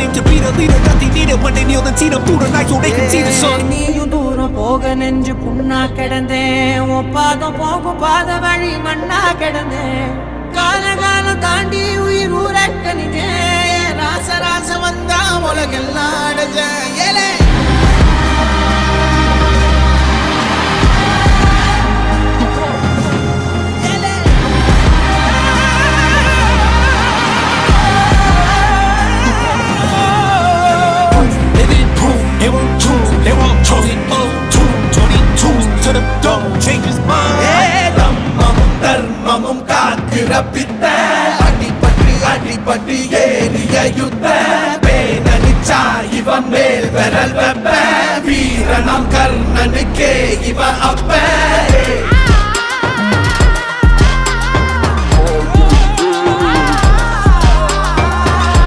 him to be the leader that they needed when they kneel and see them through the night so they can see the sun. நீயும் தூரம் போக நெஞ்சு புண்ணா கிடந்தேன் உன் பாதம் போகும் பாத வழி மண்ணா கிடந்தேன் காலகாலம் தாண்டி உயிர் ஊரக்கணிஞ்சேன் ராச ராச வந்தா உலகெல்லாம் நாமும் காத்து ரப்பித்த. அடிபட்டு அடிபட்டு ஏறிய யுத்த. பேனனிச்சா இவன் மேல் விரல் வெப்ப. வீரனம் கர்ணனுக்கே இவன் அப்ப.